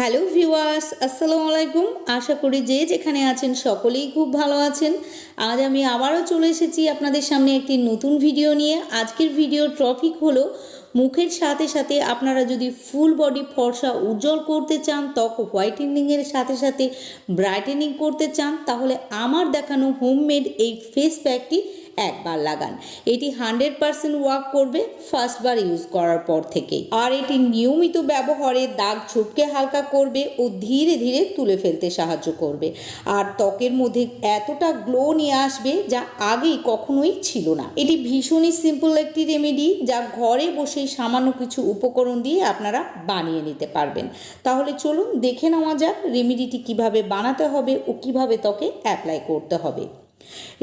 Hello viewers আসসালামু আলাইকুম আশা করি যে যেখানে আছেন সকলেই খুব ভালো আছেন। আজ আমি আবারও চলে এসেছি আপনাদের সামনে একটি নতুন ভিডিও নিয়ে। আজকের ভিডিওর টপিক হলো, মুখের সাথে সাথে আপনারা যদি ফুল বডি ফর্সা উজ্জ্বল করতে চান, ত্বক হোয়াইটেনিংয়ের সাথে সাথে ব্রাইটেনিং করতে চান, তাহলে আমার দেখানো হোমমেড এই ফেস প্যাকটি একবার লাগান। এটি হান্ড্রেড পারসেন্ট ওয়ার্ক করবে ফার্স্টবার ইউজ করার পর থেকেই। আর এটি নিয়মিত ব্যবহারে দাগ ছোপকে হালকা করবে ও ধীরে ধীরে তুলে ফেলতে সাহায্য করবে। আর ত্বকের মধ্যে এতটা গ্লো নিয়ে আসবে যা আগেই কখনোই ছিল না। এটি ভীষণই সিম্পল একটি রেমেডি যা ঘরে বসেই সামান্য কিছু উপকরণ দিয়ে আপনারা বানিয়ে নিতে পারবেন। তাহলে চলুন দেখে নেওয়া যাক রেমেডিটি কীভাবে বানাতে হবে ও কীভাবে ত্বকে অ্যাপ্লাই করতে হবে।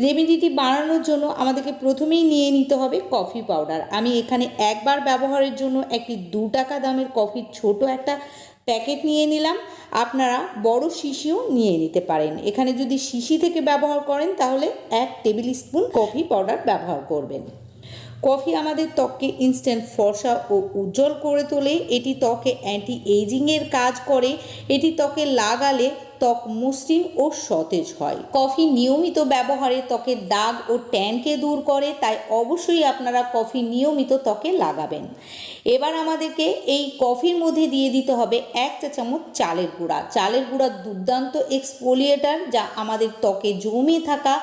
রেমেডিটি বানানোর জন্য আমাদেরকে প্রথমেই নিয়ে নিতে হবে কফি পাউডার। আমি এখানে একবার ব্যবহারের জন্য একটি দু টাকা দামের কফির ছোট একটা প্যাকেট নিয়ে নিলাম। আপনারা বড় শিশিও নিয়ে নিতে পারেন। এখানে যদি শিশি থেকে ব্যবহার করেন, তাহলে এক টেবিল স্পুন কফি পাউডার ব্যবহার করবেন। কফি আমাদের ত্বককে ইনস্ট্যান্ট ফর্সা ও উজ্জ্বল করে তোলে। এটি ত্বকে অ্যান্টি এইজিংয়ের কাজ করে। এটি ত্বকে লাগালে ত্বক মসৃণ ও সতেজ হয়। কফি নিয়মিত ব্যবহারে ত্বকের দাগ ও ট্যানকে দূর করে, তাই অবশ্যই আপনারা কফি নিয়মিত ত্বকে লাগাবেন। এবার আমাদেরকে এই কফির মধ্যে দিয়ে দিতে হবে এক চা চামচ চালের গুঁড়া। চালের গুঁড়া দুর্দান্ত এক্সফোলিয়েটার যা আমাদের ত্বকে জমে থাকা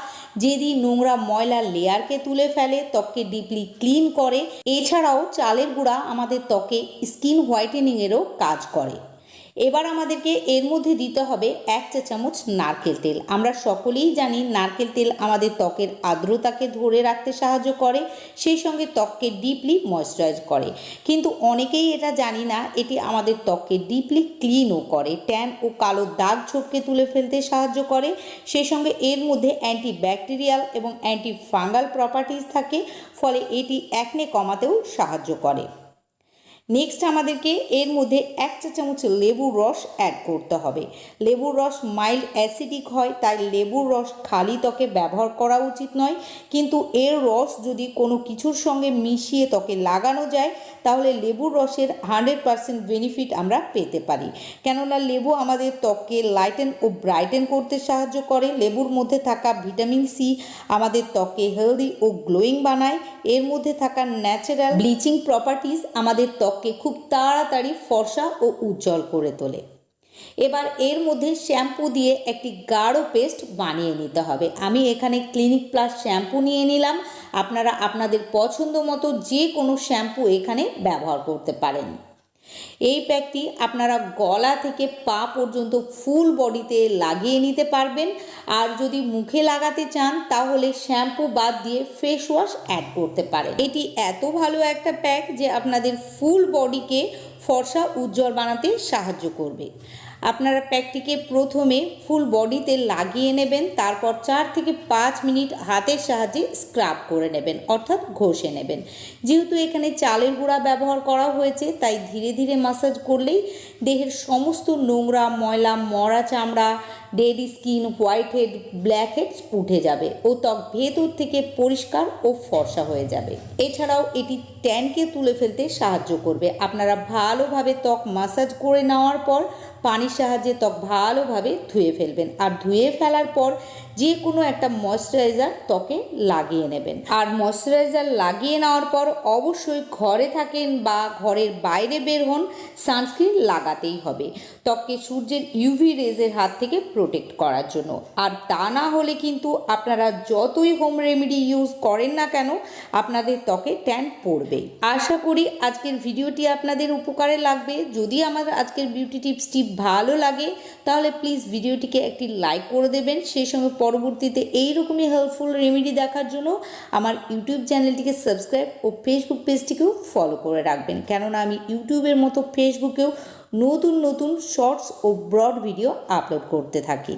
যেদি নোংরা ময়লা লেয়ারকে তুলে ফেলে, ত্বককে ডিপলি ক্লিন করে। এছাড়াও চালের গুঁড়া আমাদের ত্বকে স্কিন হোয়াইটেনিংয়েরও কাজ করে। এবার আমাদেরকে এর মধ্যে দিতে হবে এক চা চামচ নারকেল তেল। আমরা সকলেই জানি নারকেল তেল আমাদের ত্বকের আর্দ্রতাকে ধরে রাখতে সাহায্য করে, সেই সঙ্গে ত্বককে ডিপলি ময়শ্চারাইজ করে। কিন্তু অনেকেই এটা জানি না, এটি আমাদের ত্বককে ডিপলি ক্লিনও করে ট্যান ও কালো দাগ ছোপকে তুলে ফেলতে সাহায্য করে। সেই সঙ্গে এর মধ্যে অ্যান্টি ব্যাকটেরিয়াল এবং অ্যান্টি ফাঙ্গাল প্রপার্টিজ থাকে, ফলে এটি একনে কমাতেও সাহায্য করে। নেক্সট আমাদেরকে এর মধ্যে এক চা চামচ লেবুর রস অ্যাড করতে হবে। লেবুর রস মাইল্ড অ্যাসিডিক হয়, তাই লেবুর রস খালি ত্বকে ব্যবহার করা উচিত নয়। কিন্তু এর রস যদি কোনো কিছুর সঙ্গে মিশিয়ে ত্বকে লাগানো যায়, তাহলে লেবুর রসের হান্ড্রেড পারসেন্ট বেনিফিট আমরা পেতে পারি। কেননা লেবু আমাদের ত্বককে লাইটেন ও ব্রাইটেন করতে সাহায্য করে। লেবুর মধ্যে থাকা ভিটামিন সি আমাদের ত্বককে হেলদি ও গ্লোয়িং বানায়। এর মধ্যে থাকা ন্যাচারাল ব্লিচিং প্রপার্টিস আমাদের ত্বককে খুব তাড়াতাড়ি ফর্সা ও উজ্জ্বল করে তোলে। এবার এর মধ্যে শ্যাম্পু দিয়ে একটি গাঢ় পেস্ট বানিয়ে নিতে হবে। আমি এখানে ক্লিনিক প্লাস শ্যাম্পু নিয়ে নিলাম। আপনারা আপনাদের পছন্দ মতো যে কোনো শ্যাম্পু এখানে ব্যবহার করতে পারেন। এই প্যাকটি আপনারা গলা থেকে পা পর্যন্ত ফুল বডিতে লাগিয়ে নিতে পারবেন। আর যদি মুখে লাগাতে চান, তাহলে শ্যাম্পু বাদ দিয়ে ফেস ওয়াশ অ্যাড করতে পারে এটি এত ভালো একটা প্যাক যে আপনাদের ফুল বডিকে ফর্সা উজ্জ্বল বানাতে সাহায্য করবে। আপনারা প্যাকটিকে প্রথমে ফুল বডিতে লাগিয়ে নেবেন, তারপর চার থেকে পাঁচ মিনিট হাতের সাহায্যে স্ক্রাব করে নেবেন, অর্থাৎ ঘষে নেবেন। যেহেতু এখানে চালের গুঁড়া ব্যবহার করা হয়েছে, তাই ধীরে ধীরে মাসাজ করলেই দেহের সমস্ত নোংরা, ময়লা, মরা চামড়া dead skin, white head, black heads উঠে যাবে ও ত্বক ভেতর থেকে পরিষ্কার ও ফর্সা হয়ে যাবে। এছাড়াও এটি ট্যানকে তুলে ফেলতে সাহায্য করবে। আপনারা ভালোভাবে ত্বক মাসাজ করে নেওয়ার পর পানির সাহায্যে ত্বক ভালোভাবে ধুয়ে ফেলবেন। আর ধুয়ে ফেলার পর যে কোনো একটা ময়শ্চারাইজার ত্বকে লাগিয়ে নেবেন। আর ময়শ্চারাইজার লাগিয়ে নেওয়ার পর অবশ্যই ঘরে থাকেন বা ঘরের বাইরে বের হন সানস্ক্রিন লাগাতেই হবে। ত্বককে সূর্যের ইউভি রেজের হাত থেকে প্রোটেক্ট করার জন্য। আর তা না হলে কিন্তু আপনারা যতই হোম রেমেডি ইউজ করেন না কেন, আপনাদের ত্বকে ট্যান পড়বে আশা করি আজকের ভিডিওটি আপনাদের উপকারে লাগবে। যদি আমার আজকের বিউটি টিপসটি ভালো লাগে, তাহলে প্লিজ ভিডিওটিকে একটি লাইক করে দেবেন। সেই সঙ্গে পরবর্তীতে এইরকমই হেল্পফুল রেমেডি দেখার জন্য আমার ইউটিউব চ্যানেলটিকে সাবস্ক্রাইব ও ফেসবুক পেজটিকেও ফলো করে রাখবেন। কেননা আমি ইউটিউবের মতো ফেসবুকেও নতুন নতুন শর্টস ও ব্রড ভিডিও আপলোড করতে থাকি।